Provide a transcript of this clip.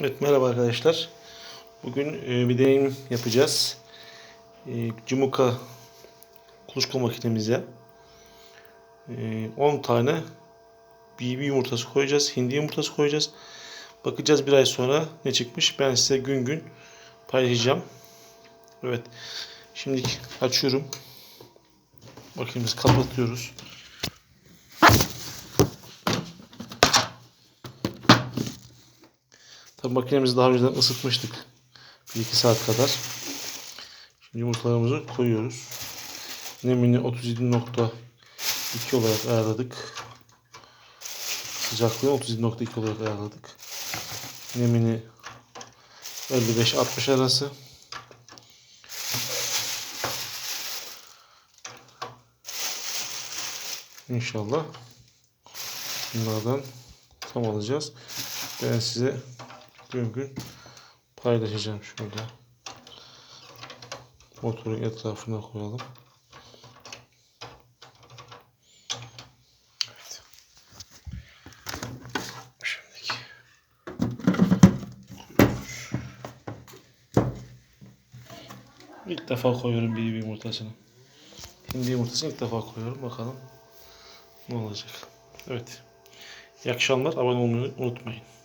Evet merhaba arkadaşlar. Bugün e, bir deneyim yapacağız. E, Cumuka kuluçka makinemize e, 10 tane BB yumurtası koyacağız. Hindi yumurtası koyacağız. Bakacağız bir ay sonra ne çıkmış. Ben size gün gün paylaşacağım. Evet. Şimdi açıyorum. Makinemizi kapatıyoruz. Tabi makinemizi daha önceden ısıtmıştık. 1-2 saat kadar. Şimdi yumurtalarımızı koyuyoruz. Nemini 37.2 olarak ayarladık. Sıcaklığını 37.2 olarak ayarladık. Nemini 55-60 arası. İnşallah bunlardan tam alacağız. Ben size gün gün paylaşacağım şöyle. Motorun etrafına koyalım. Evet. Şimdiki. İlk defa koyuyorum bir yumurtasını. Hindi yumurtasını ilk defa koyuyorum. Bakalım ne olacak. Evet. İyi akşamlar. Abone olmayı unutmayın.